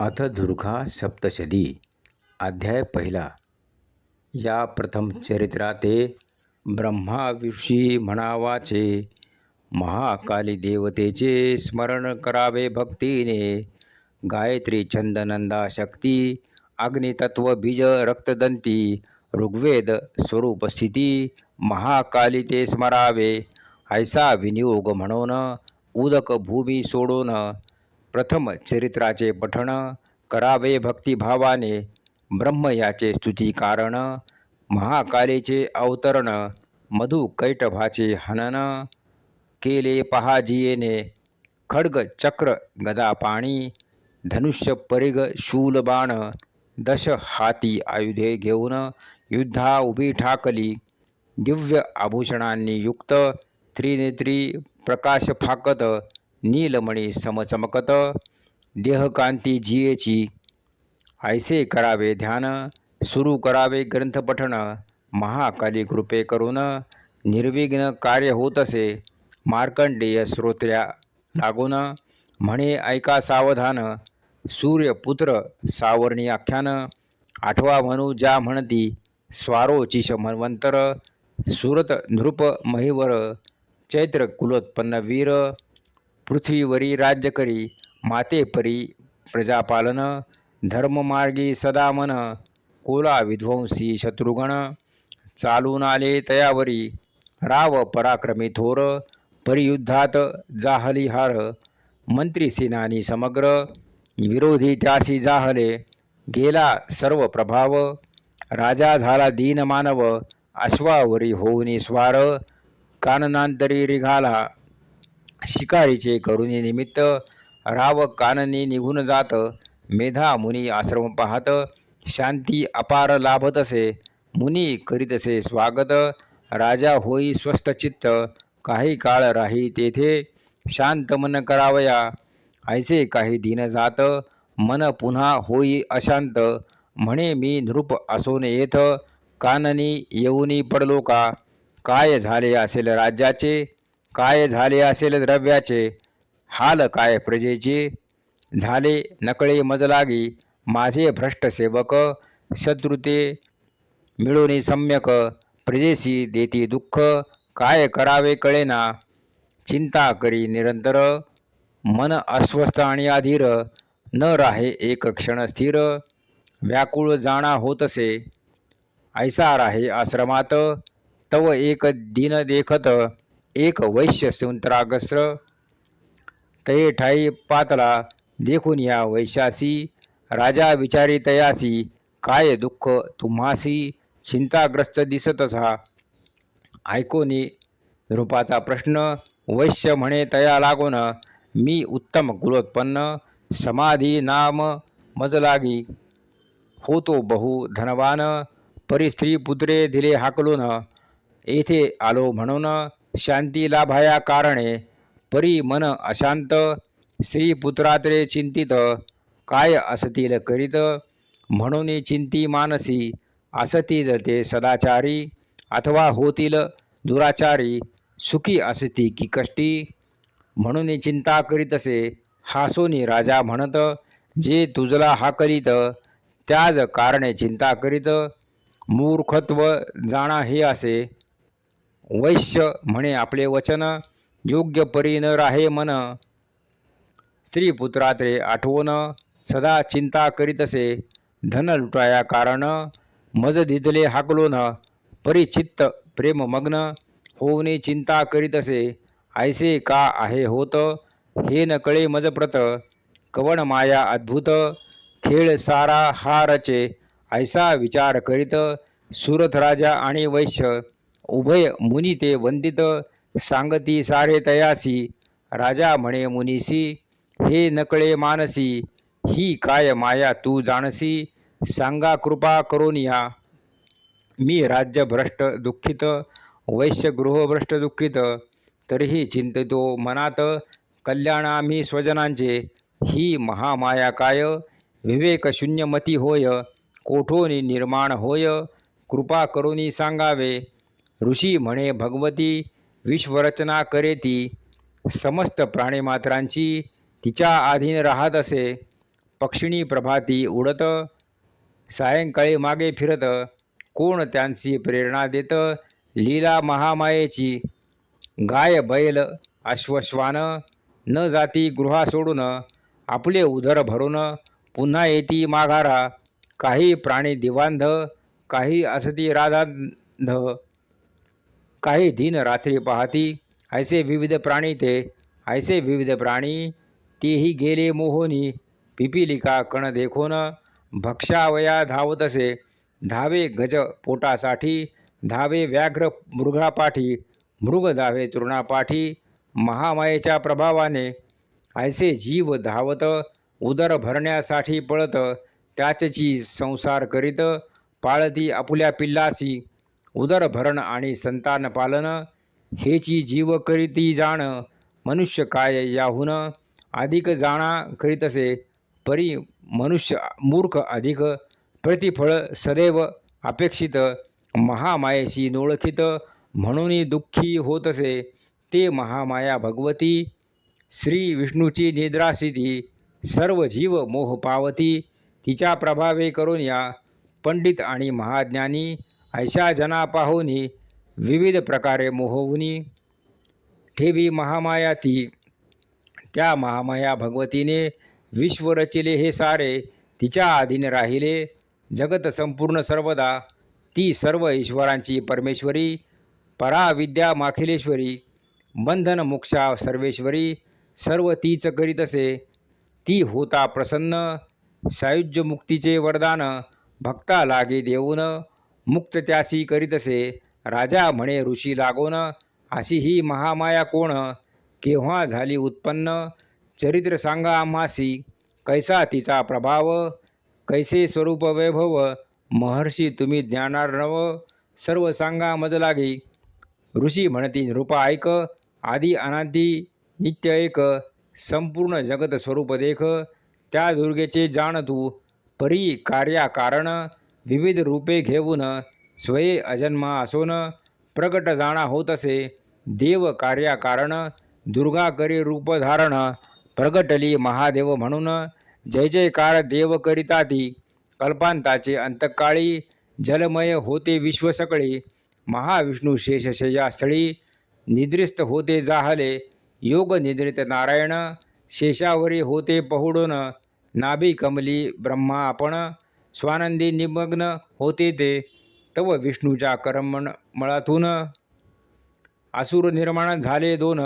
अथ दुर्गा सप्तशदी अध्याय पहिला. या प्रथम चरित्राते ब्रह्मा म्हणावाचे. महाकाली देवतेचे स्मरण करावे भक्तीने. गायत्री छंदनंदा शक्ती अग्नितत्व बीज रक्तदंती ऋग्वेद स्वरूपस्थिती महाकाली ते स्मरावे. ऐसा विनियोग म्हणून उदक भूमी सोडून प्रथम चरित्राचे पठण करावे भक्तिभावाने ब्रह्म याचे स्तुती कारण महाकालीचे अवतरण मधु कैटभाचे हनन केले पहाजियेने खड्ग चक्र गदा पाणी धनुष्य परिग शूलबाण दश हाती आयुधे घेऊन युद्धा उभी ठाकली दिव्य आभूषणांनी युक्त त्रिनेत्री प्रकाश फाकत नीलमणी समचमकत देहकांती जियेची. ऐसे करावे ध्यान सुरू करावे ग्रंथपठण महाकाली कृपे करून निर्विघ्न कार्य होत असे मार्कंडेय श्रोत्र्या लागून म्हणे ऐका सावधान सूर्यपुत्र सावर्णी आख्यान आठवा म्हणू ज्या म्हणती स्वारोचिष मन्वंतर सुरत नृप महिवर चैत्र कुलोत्पन्न वीर पृथ्वीवरी राज्य करी मातेपरी प्रजापालन धर्ममार्गी सदा मन कोला विध्वंसी शत्रुगण चालून आले तयावरी राव पराक्रमी थोर परियुद्धात जाहली हार मंत्री सेनानी समग्र विरोधी त्यासी जाहले गेला सर्व प्रभाव राजा झाला दीन मानव अश्वावरी होऊनी स्वार काननांतरी रिघाला शिकारीचे करुणी निमित्त राव काननी निघून जात मेधा मुनी आश्रम पाहत शांती अपार लाभत असे मुनी करीत असे स्वागत राजा होई स्वस्थचित्त काही काळ राही तेथे शांत मन करावया ऐसे काही दिन जात मन पुन्हा होई अशांत म्हणे मी नृप असून येथ काननी येऊनी पडलो का काय झाले असेल राज्याचे? काय झाले असेल द्रव्याचे? हाल काय प्रजेचे? झाले नकळे मजलागी माझे भ्रष्ट सेवक शत्रुते मिळून सम्यक प्रजेशी देती दुःख. काय करावे कळेना. चिंता करी निरंतर. मन अस्वस्थ आणि अधीर. न राहे एक क्षण स्थिर. व्याकुळ जाणा होतसे. ऐसा राहे आश्रमात. तव एक दिन देखत. एक वैश्य सुंत्राग्रस्त तये ठाई पातला देखून या वैशासी राजा विचारी तयासी काय दुःख तुम्हासी चिंताग्रस्त दिसतसा ऐकोनी रूपाचा प्रश्न वैश्य म्हणे तया लागून मी उत्तम कुलोत्पन्न समाधी नाम मजलागी. होतो बहु धनवान परिस्त्री पुत्रे दिले हाकलून येथे आलो म्हणून शांती लाभाया कारणे परी मन अशांत स्त्रीपुत्रात्रे चिंतित काय असतील करीत? म्हणून चिंती मानसी असतील ते सदाचारी अथवा होतील दुराचारी सुखी असती की कष्टी? म्हणून चिंता करीत असे हासोनी राजा म्हणत जे तुझला हाकलीत त्याज कारणे चिंता करीत. मूर्खत्व जाणा हे असे वैश्य म्हणे आपले वचन योग्य परी न राहे मन. स्त्री आठवण सदा चिंता करीत असे. धन लुटाया कारण मज दिदले हाकलोन. परिचित्त प्रेममग्न होऊने चिंता करीत असे. ऐसे का आहे होत? हे न कळे मजप्रत कवण माया अद्भुत? खेळ सारा हारचे ऐसा विचार करीत. सुरथ राजा आणि वैश्य उभय मुनी ते वंदित सांगती सारे तयासी. राजा म्हणे मुनीसी हे नकळे मानसी ही काय माया तू जाणसी? सांगा कृपा करोनिया मी राज्य भ्रष्ट दुःखित वैश्यगृहभ्रष्ट दुःखित तरीही चिंतितो मनात कल्याणामी स्वजनांचे. ही महामाया काय? विवेकशून्यमती होय कोठोनी निर्माण होय? कृपा करुनी सांगावे. ऋषी म्हणे भगवती विश्वरचना करेती समस्त प्राणीमात्रांची तिच्या अधीन राहत असे. पक्षिणी प्रभाती उडत. सायंकाळी मागे फिरत. कोण त्यांची प्रेरणा देत? लीला महामायेची. गाय बैल अश्वश्वान. न जाती गृहा सोडून. आपले उदर भरून. पुन्हा येती माघारा. काही प्राणी दिवांध काही असती राधांध. काही दिन रात्री पाहती ऐसे विविध प्राणी ते ऐसे विविध प्राणी तेही गेले मोहोनी पिपिलिका कण देखोन भक्षावया धावतसे धावे गज पोटासाठी धावे व्याघ्र मृगापाठी मृग धावे तृणापाठी महामायेच्या प्रभावाने ऐसे जीव धावत उदर भरण्यासाठी पळत त्याचची संसार करीत पाळती आपुल्या पिल्लासी उदरभरण आणि संतान पालन हेची जीव करीती जाण मनुष्य काय याहून? अधिक जाणा करीतसे परी मनुष्य मूर्ख अधिक प्रतिफळ सदैव अपेक्षित महामायेशी नोळखित म्हणून दुःखी होतसे ते महामाया भगवती श्री विष्णूची निद्रासिती सर्व जीव मोह पावती तिच्या प्रभावे करून या पंडित आणि महाज्ञानी ऐशा जना पाहुनी विविध प्रकारे मोहवुनी. ठेवी महामाया ती. त्या महामाया भगवतीने विश्व रचिले हे सारे तिच्या अधीन राहिले. जगत संपूर्ण सर्वदा ती सर्व ईश्वरांची परमेश्वरी पराविद्या माखिलेश्वरी बंधन मोक्षा सर्वेश्वरी सर्व तीच करीतसे ती होता प्रसन्न सायुज्य मुक्तीचे वरदान भक्ता लागे देऊन मुक्त त्यासी करीतसे. राजा म्हणे ऋषी लागोन अशी ही महामाया कोण? केव्हा झाली उत्पन्न? चरित्र सांगा आम्हासी. कैसा तिचा प्रभाव? कैसे स्वरूप वैभव? महर्षी तुम्ही ज्ञानार्णव सर्व सांगा मज लागी. ऋषी म्हणती नृपा ऐक आदी अनादी नित्य एक. संपूर्ण जगत स्वरूप देख. त्या दुर्गेचे जाण तू. परी कार्या कारण विविध रूपे घेऊन स्वये अजन्मा असून प्रगट जाणा होत असे देव कार्या कारण दुर्गा करी रूप धारण प्रगटली महादेव म्हणून जय जयकार देव करिता ती कल्पांताचे अंतकाळी जलमय होते विश्व सकळी महाविष्णू शेषशय्यास्थळी निद्रिस्त होते जाहले योग निद्रित नारायण शेषावरी होते पहुडून नाभी कमली ब्रह्मा आपण स्वानंदी निमग्न होते ते. तव विष्णूच्या करमण मळातून असुर निर्माण झाले दोन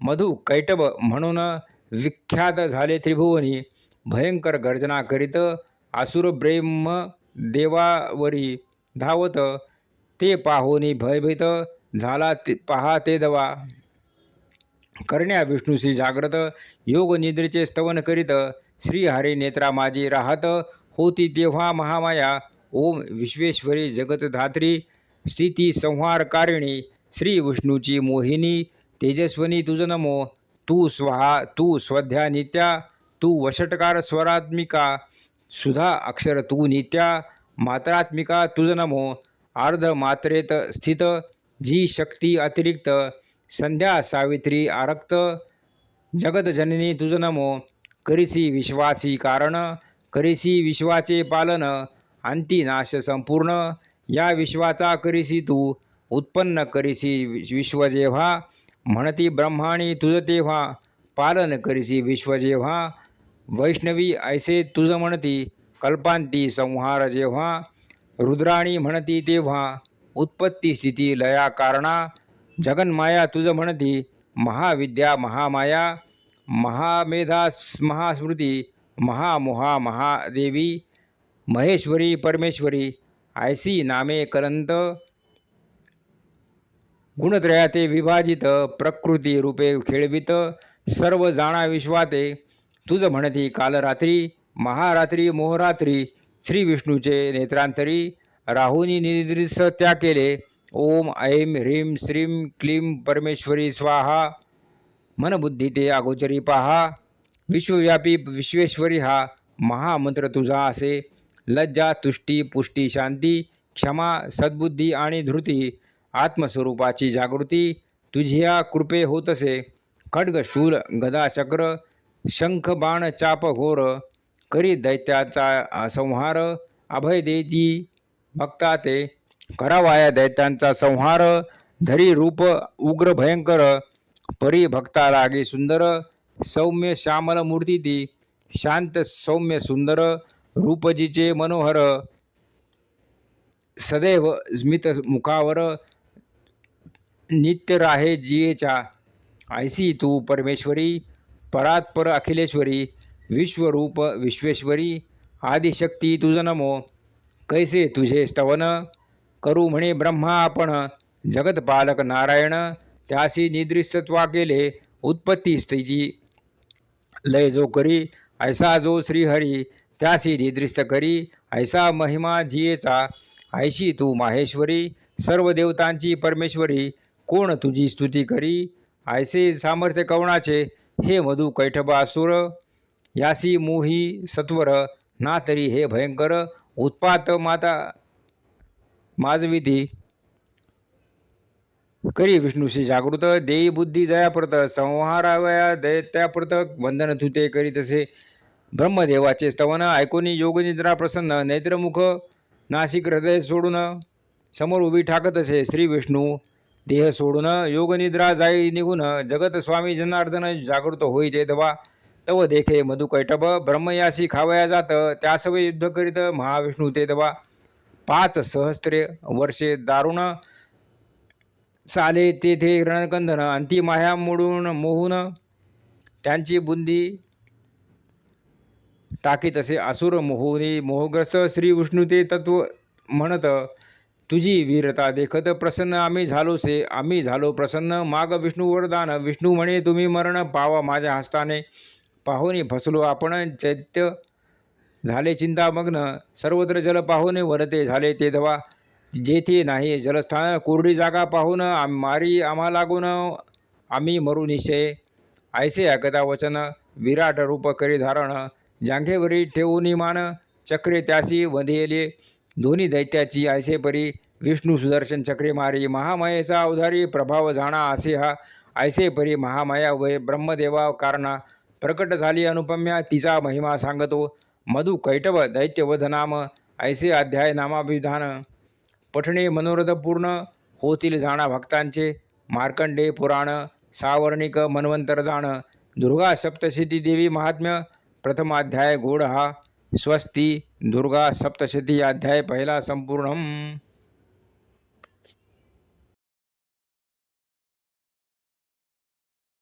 मधु कैटब म्हणून विख्यात झाले त्रिभुवनी. भयंकर गर्जना करीत असुर ब्रह्म देवावरी धावत ते पाहोनी भयभीत झाला ते पहा ते दवा. करण्या विष्णूशी जाग्रत योग निद्रेचे स्तवन करीत श्रीहरी नेत्रा माझी राहत होती तेव्हा महामाया ओम विश्वेश्वरी जगतधात्री स्थिती संहारकारिणी श्री विष्णूची मोहिनी तेजस्वनी तुझ नमो तू स्वहा तू स्वध्या नित्या तू वषटकार स्वरात्मिका सुधा अक्षर तू नित्या मात्रात्मिका तुझ नमो अर्ध मात्रेत स्थित जी शक्ती अतिरिक्त संध्या सावित्री आरक्त जगतजननी तुझ नमो करिसी विश्वासी कारण करिसी विश्वाचे पालन अंतिनाश संपूर्ण. या विश्वाचा करीसी तू उत्पन्न करिसी विश्व जेव्हा. म्हणती ब्रह्माणी तुझ तेव्हा. पालन करिसी विश्व जेव्हा. वैष्णवी ऐसे तुझ म्हणती कल्पांती संहार जेव्हा. रुद्राणी म्हणती तेव्हा उत्पत्ती स्थिती लया कारणा. जगन्माया तुझ म्हणती महाविद्या महामाया. महामेधा महास्मृती महामोहा महादेवी महेश्वरी परमेश्वरी आयसी नामे करंत गुणत्रयाते विभाजित प्रकृती रूपे खेळवित सर्व जाणा विश्वाते तुझ म्हणती कालरात्री महारात्री मोहरात्री श्री विष्णूचे नेत्रांतरी राहुनी निद्रिस त्या केले ओम ऐं ह्रीं श्रीं क्लीं परमेश्वरी स्वाहा मनबुद्धी ते अगोचरी पहा. विश्वव्यापी विश्वेश्वरी हा महामंत्र तुझा असे. लज्जा तुष्टी पुष्टी शांती क्षमा सद्बुद्धी आणि धृती आत्मस्वरूपाची जागृती तुझ्या कृपे होतसे खड्ग शूल गदा चक्र शंख बाण चाप घोर करी दैत्याचा संहार अभय देती भक्ता ते. करावाया दैत्यांचा संहार धरी रूप उग्र भयंकर परी भक्ता लागे सुंदर सौम्य श्यामल मूर्ती ती. शांत सौम्य सुंदर रूपजीचे मनोहर. सदैव स्मित मुखावर. नित्य राहे जियेच्या. ऐसी तू परमेश्वरी परात्पर अखिलेश्वरी विश्वरूप विश्वेश्वरी आदिशक्ती तुझ नमो. कैसे तुझे स्तवन? करू म्हणे ब्रह्मा आपण. जगतपालक नारायण त्यासी निद्रिस्तत्वा केले उत्पत्ती स्थिती लय जो करी ऐसा जो श्रीहरी त्यासी निद्रिस्त करी ऐसा महिमा जियेचा ऐशी तू माहेश्वरी सर्व देवतांची परमेश्वरी कोण तुझी स्तुती करी? ऐसे सामर्थ्य कवणाचे हे मधु कैठबासुर यासी मोही सत्वर ना तरी हे भयंकर उत्पात माता माजविधी. करी विष्णूशी जागृत देई बुद्धी दयाप्रत संहारावया दैत्याप्रत वंदन धुते करी तसे. ब्रह्मदेवाचे स्तवन ऐकोनी योगनिद्रा प्रसन्न नेत्रमुख नाशिक हृदय सोडून समोर उभी ठाकत असे. श्री विष्णू देह सोडून योगनिद्रा जाई निघून जगत स्वामी जनार्दन जागृत होई ते दवा. तव देखे मधुकैटभ ब्रह्मयासी खावया जात त्यासवे युद्ध करीत महाविष्णू ते दवा. पाच सहस्त्रे वर्षे दारुण चाले तेथे रणकंदन अंती माया मोडून मोहून त्यांची बुंदी टाकीत असे असुर मोहुनी. मोहग्रस्त श्री विष्णू ते तत्व म्हणत तुझी वीरता देखत प्रसन्न आम्ही झालोसे आम्ही झालो प्रसन्न. माग विष्णू वरदान विष्णू म्हणे तुम्ही मरण पावा माझ्या हस्ताने. पाहुणे फसलो आपण चैत्य झाले चिंतामग्न. सर्वत्र जल पाहुणे वरते झाले ते धवा. जेथे नाही जलस्थान कोरडी जागा पाहून आम मारी आम्हा लागून आम्ही मरू निश्चय. ऐसे अगदा वचन विराट रूप करी धारण. जांघेवरी ठेवून मान चक्रे त्यासी वधेले दोन्ही दैत्याची ऐसे परी विष्णू सुदर्शन चक्रे मारी. महामायेचा अवधारी प्रभाव जाणा असे हा. ऐसे परी महामाया वय ब्रह्मदेवा कारणा. प्रकट झाली अनुपम्या तिचा महिमा सांगतो. मधु कैटव दैत्यवध नाम. ऐसे अध्याय नामाभिधान. पठणे मनोरथ पूर्ण होतील जाणा भक्तांचे. मार्कंडे पुराण सावर्णिक मन्वंतर जाण. दुर्गा सप्तशती देवी महात्म्य प्रथमाध्याय गोड हा. स्वस्ती दुर्गा सप्तशती अध्याय पहिला संपूर्ण